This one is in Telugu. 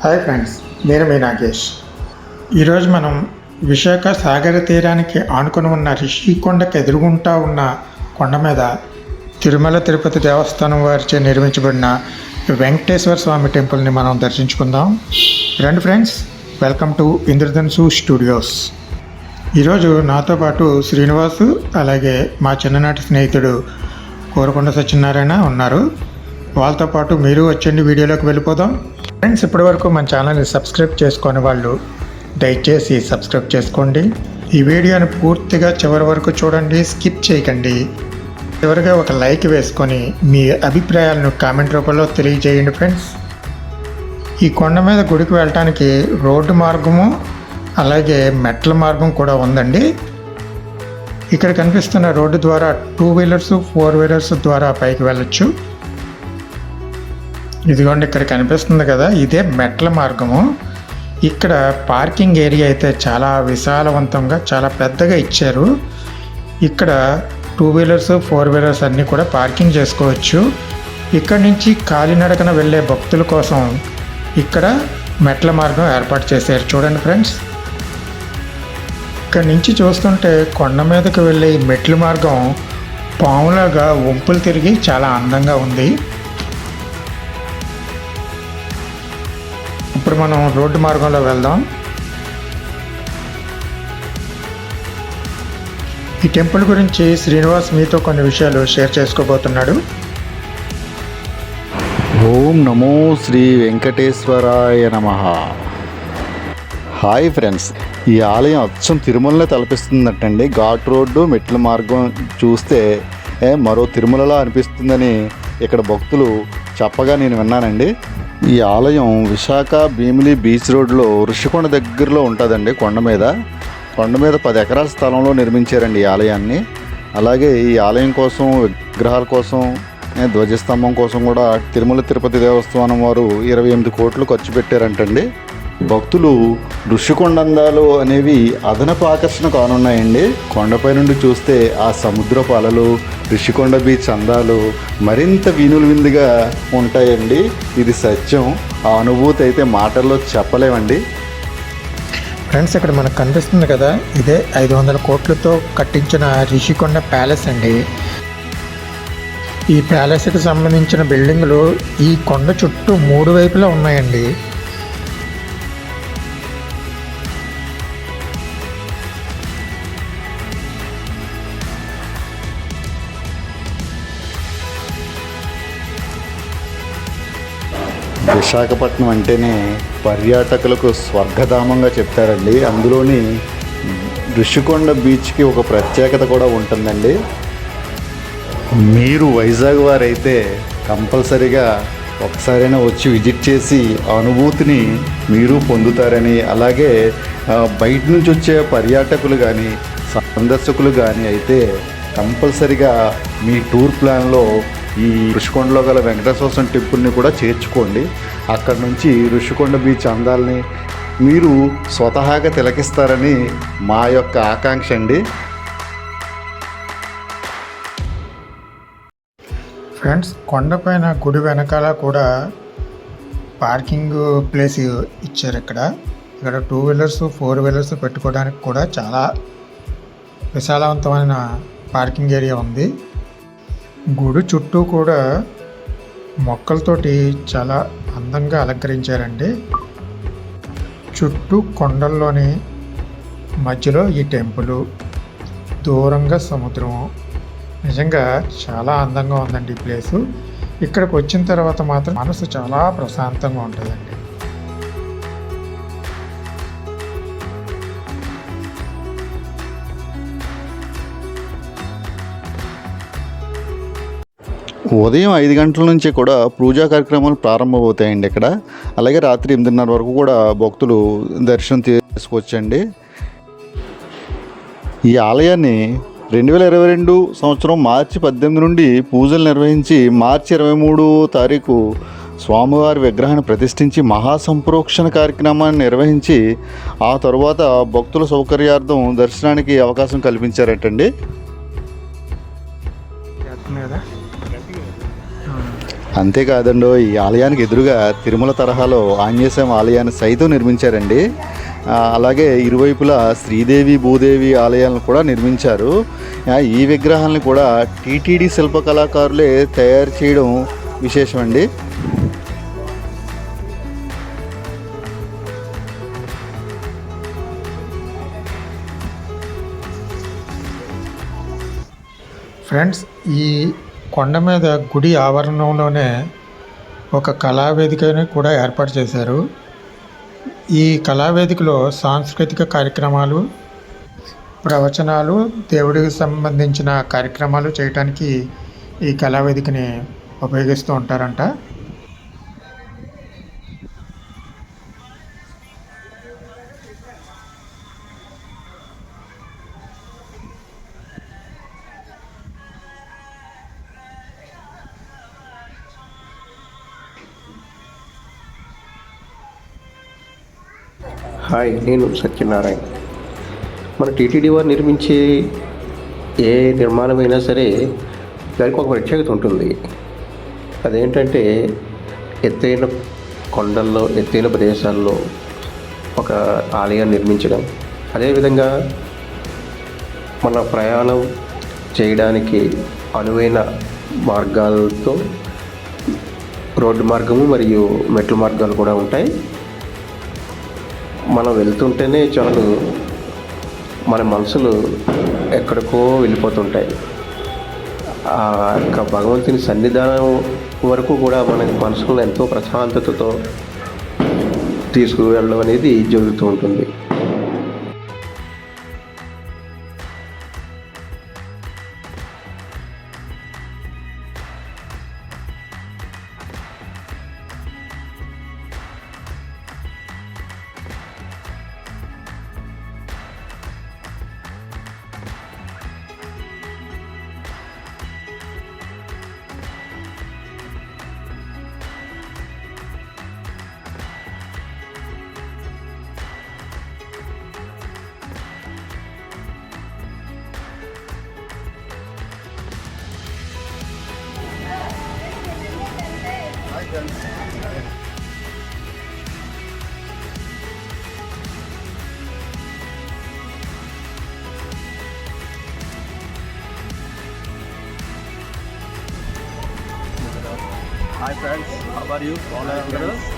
హాయ్ ఫ్రెండ్స్ నేను మీ నాగేష్. ఈరోజు మనం విశాఖ సాగర తీరానికి ఆనుకుని ఉన్న రిషికొండకు ఎదురుగుంటా ఉన్న కొండ మీద తిరుమల తిరుపతి దేవస్థానం వారిచే నిర్మించబడిన వెంకటేశ్వర స్వామి టెంపుల్ని మనం దర్శించుకుందాం. రండి friends welcome to Indradhanusu studios. ఈరోజు నాతో పాటు శ్రీనివాసు అలాగే మా చిన్ననాటి స్నేహితుడు కోరకొండ సత్యనారాయణ ఉన్నారు. వాళ్ళతో పాటు మీరు వచ్చండి వీడియోలోకి వెళ్ళిపోదాం. ఫ్రెండ్స్ ఇప్పటివరకు మన ఛానల్ని సబ్స్క్రైబ్ చేసుకునే వాళ్ళు దయచేసి సబ్స్క్రైబ్ చేసుకోండి. ఈ వీడియోని పూర్తిగా చివరి వరకు చూడండి స్కిప్ చేయకండి. చివరిగా ఒక లైక్ వేసుకొని మీ అభిప్రాయాలను కామెంట్ రూపంలో తెలియజేయండి ఫ్రెండ్స్. ఈ కొండ మీద గుడికి వెళ్ళటానికి రోడ్డు మార్గము అలాగే మెట్ల మార్గం కూడా ఉందండి. ఇక్కడ కనిపిస్తున్న రోడ్డు ద్వారా టూ వీలర్స్ ఫోర్ వీలర్స్ ద్వారా పైకి వెళ్ళొచ్చు. ఇదిగోండి ఇక్కడ కనిపిస్తుంది కదా ఇదే మెట్ల మార్గము. ఇక్కడ పార్కింగ్ ఏరియా అయితే చాలా విశాలవంతంగా చాలా పెద్దగా ఇచ్చారు. ఇక్కడ టూ వీలర్స్ ఫోర్ వీలర్స్ అన్నీ కూడా పార్కింగ్ చేసుకోవచ్చు. ఇక్కడ నుంచి కాలినడకన వెళ్ళే భక్తుల కోసం ఇక్కడ మెట్ల మార్గం ఏర్పాటు చేశారు. చూడండి ఫ్రెండ్స్. ఇక్కడ నుంచి చూస్తుంటే కొండ మీదకి వెళ్ళే ఈ మెట్ల మార్గం పాములాగా వంపులు తిరిగి చాలా అందంగా ఉంది. ఇప్పుడు మనం రోడ్డు మార్గంలో వెళ్దాం. ఈ టెంపుల్ గురించి శ్రీనివాస్ మీతో కొన్ని విషయాలు షేర్ చేసుకోబోతున్నాడు. ఓం నమో శ్రీ వెంకటేశ్వరాయ నమ. హాయ్ ఫ్రెండ్స్ ఈ ఆలయం అచ్చం తిరుమలలో తలపిస్తుందటండి. ఘాట్ రోడ్డు మెట్ల మార్గం చూస్తే ఏ, మరో తిరుమలలో అనిపిస్తుందని ఇక్కడ భక్తులు చెప్పగా నేను విన్నానండి. ఈ ఆలయం విశాఖ భీమిలి బీచ్ రోడ్లో ఋషికొండ దగ్గరలో ఉంటుందండి కొండ మీద. కొండ మీద పది ఎకరాల స్థలంలో నిర్మించారండి ఈ ఆలయాన్ని. అలాగే ఈ ఆలయం కోసం విగ్రహాల కోసం ధ్వజస్తంభం కోసం కూడా తిరుమల తిరుపతి దేవస్థానం వారు ఇరవై ఎనిమిది కోట్లు ఖర్చు పెట్టారంటండి. భక్తులు ఋషికొండ అందాలు అనేవి అదనపు ఆకర్షణ కానున్నాయండి. కొండపై నుండి చూస్తే ఆ సముద్రపు అలలు ఋషికొండ బీచ్ అందాలు మరింత వీనులు విందుగా ఉంటాయండి. ఇది సత్యం. ఆ అనుభూతి అయితే మాటల్లో చెప్పలేమండి. ఫ్రెండ్స్ ఇక్కడ మనకు కనిపిస్తుంది కదా ఇదే ఐదు వందల కోట్లతో కట్టించిన రిషికొండ ప్యాలెస్ అండి. ఈ ప్యాలెస్కి సంబంధించిన బిల్డింగులు ఈ కొండ చుట్టూ మూడు వైపులా ఉన్నాయండి. విశాఖపట్నం అంటేనే పర్యాటకులకు స్వర్గధామంగా చెప్తారండి. అందులోని ఋషికొండ బీచ్కి ఒక ప్రత్యేకత కూడా ఉంటుందండి. మీరు వైజాగ్ వారైతే కంపల్సరిగా ఒకసారైనా వచ్చి విజిట్ చేసి ఆ అనుభూతిని మీరు పొందుతారని అలాగే బయట నుంచి వచ్చే పర్యాటకులు కానీ సందర్శకులు కానీ అయితే కంపల్సరిగా మీ టూర్ ప్లాన్లో ఈ ఋషికొండలో గల వెంకటేశ్వర స్వామి టెంపుల్ని కూడా చేర్చుకోండి. అక్కడ నుంచి ఋషికొండ బీచ్ అందాలని మీరు స్వతహాగా తిలకిస్తారని మా యొక్క ఆకాంక్ష అండి. ఫ్రెండ్స్ కొండపైన గుడి వెనకాల కూడా పార్కింగ్ ప్లేస్ ఇచ్చారు ఇక్కడ. ఇక్కడ టూ వీలర్స్ ఫోర్ వీలర్స్ పెట్టుకోవడానికి కూడా చాలా విశాలవంతమైన పార్కింగ్ ఏరియా ఉంది. గుడి చుట్టూ కూడా మొక్కలతోటి చాలా అందంగా అలంకరించారండి. చుట్టూ కొండల్లోని మధ్యలో ఈ టెంపుల్ దూరంగా సముద్రం నిజంగా చాలా అందంగా ఉందండి ఈ ప్లేసు. ఇక్కడికి వచ్చిన తర్వాత మాత్రం మనసు చాలా ప్రశాంతంగా ఉంటుందండి. ఉదయం ఐదు గంటల నుంచి కూడా పూజా కార్యక్రమాలు ప్రారంభమవుతాయండి ఇక్కడ. అలాగే రాత్రి ఎనిమిదిన్నర వరకు కూడా భక్తులు దర్శనం చేసుకోవచ్చండి ఈ ఆలయాన్ని రెండు వేల ఇరవై రెండు సంవత్సరం మార్చి పద్దెనిమిది నుండి పూజలు నిర్వహించి మార్చి ఇరవై మూడు తారీఖు స్వామివారి విగ్రహాన్ని ప్రతిష్ఠించి మహాసంప్రోక్షణ కార్యక్రమాన్ని నిర్వహించి ఆ తరువాత భక్తుల సౌకర్యార్థం దర్శనానికి అవకాశం కల్పించారటండి. చేస్తుంది అంతేకాదండో ఈ ఆలయానికి ఎదురుగా తిరుమల తరహాలో ఆంజనేయ ఆలయాన్ని సైతం నిర్మించారండి. అలాగే ఇరువైపులా శ్రీదేవి భూదేవి ఆలయాలను కూడా నిర్మించారు. ఈ విగ్రహాలను కూడా టీటీడీ శిల్ప కళాకారులే తయారు చేయడం విశేషమండి. ఫ్రెండ్స్ ఈ కొండ మీద గుడి ఆవరణంలోనే ఒక కళావేదికని కూడా ఏర్పాటు చేశారు. ఈ కళావేదికలో సాంస్కృతిక కార్యక్రమాలు ప్రవచనాలు దేవుడికి సంబంధించిన కార్యక్రమాలు చేయటానికి ఈ కళావేదికని ఉపయోగిస్తూ ఉంటారంట. హాయ్ నేను సత్యనారాయణ. మన టీటీడీ వారు నిర్మించే ఏ నిర్మాణమైనా సరే దానికి ఒక ప్రత్యేకత ఉంటుంది. అదేంటంటే ఎత్తైన కొండల్లో ఎత్తైన ప్రదేశాల్లో ఒక ఆలయాన్ని నిర్మించడం. అదేవిధంగా మన ప్రయాణం చేయడానికి అనువైన మార్గాలతో రోడ్డు మార్గము మరియు మెట్ల మార్గాలు కూడా ఉంటాయి. మనం వెళ్తుంటేనే చాలు మన మనసులు ఎక్కడికో వెళ్ళిపోతుంటాయి. ఆ యొక్క భగవంతుని సన్నిధానం వరకు కూడా మన మనసులను ఎంతో ప్రశాంతతతో తీసుకువెళ్ళడం అనేది జరుగుతూ ఉంటుంది. Hi friends, how are you? All are brothers.